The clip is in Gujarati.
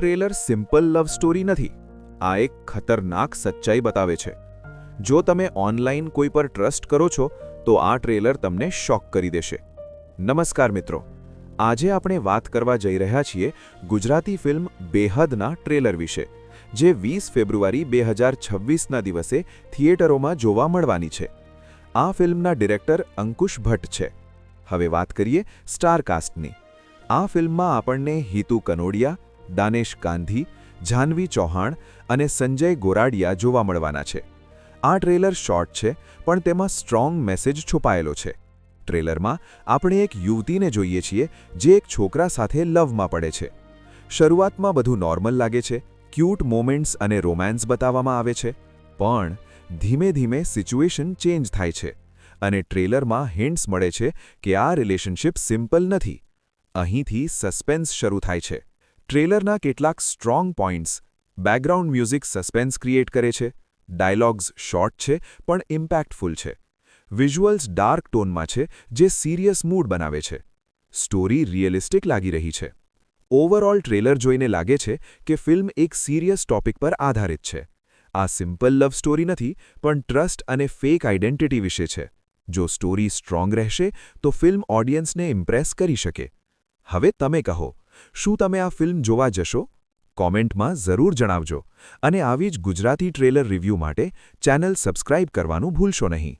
ટ્રેલર સિમ્પલ લવ સ્ટોરી નથી, આ એક ખતરનાક સચ્ચાઈ બતાવે છે. જો તમે ઓનલાઈન કોઈ પર ટ્રસ્ટ કરો છો, તો આ ટ્રેલર તમને શોક કરી દેશે. નમસ્કાર મિત્રો, આજે આપણે વાત કરવા જઈ રહ્યા છીએ ગુજરાતી ફિલ્મ બેહદના ટ્રેલર વિશે, જે વીસ ફેબ્રુઆરી બે હજાર છવ્વીસના દિવસે થિયેટરોમાં જોવા મળવાની છે. આ ફિલ્મના ડિરેક્ટર અંકુશ ભટ્ટ છે. હવે વાત કરીએ સ્ટારકાસ્ટની. આ ફિલ્મમાં આપણને હિતુ કનોડિયા દાનેશ ગાંધી જાહ્નવી ચૌહાણ અને સંજય ગોરાડિયા જોવા મળવાના છે. આ ટ્રેલર શોર્ટ છે, પણ તેમાં સ્ટ્રોંગ મેસેજ છુપાયેલો છે. ટ્રેલરમાં આપણે એક યુવતીને જોઈએ છીએ, જે એક છોકરા સાથે લવમાં પડે છે. શરૂઆતમાં બધું નોર્મલ લાગે છે, ક્યૂટ મોમેન્ટ્સ અને રોમાન્સ બતાવવામાં આવે છે, પણ ધીમે ધીમે સિચ્યુએશન ચેન્જ થાય છે અને ટ્રેલરમાં હિન્ટ્સ મળે છે કે આ રિલેશનશિપ સિમ્પલ નથી. અહીંથી સસ્પેન્સ શરૂ થાય છે. ટ્રેલરના કેટલાક strong points background music suspense create કરે છે, ડાયલોગ્સ શોર્ટ છે, પણ ઇમ્પેક્ટફુલ છે. વિઝ્યુઅલ્સ ડાર્ક ટોનમાં છે, જે સિરિયસ મૂડ બનાવે છે. સ્ટોરી રિયલિસ્ટિક લાગી રહી છે. ઓવરઓલ ટ્રેલર જોઈને લાગે છે કે ફિલ્મ એક સિરિયસ ટોપિક પર આધારિત છે. આ સિમ્પલ લવ સ્ટોરી નથી, પણ ટ્રસ્ટ અને ફેક આઇડેન્ટિટી વિશે છે. જો સ્ટોરી સ્ટ્રોંગ રહેશે, તો ફિલ્મ ઓડિયન્સને ઇમ્પ્રેસ કરી શકે. હવે તમે કહો શું તમે આ ફિલ્મ જોવા જશો? કોમેન્ટમાં જરૂર જણાવજો. અને આવી જ ગુજરાતી ટ્રેલર રિવ્યૂ માટે ચેનલ સબસ્ક્રાઇબ કરવાનું ભૂલશો નહીં.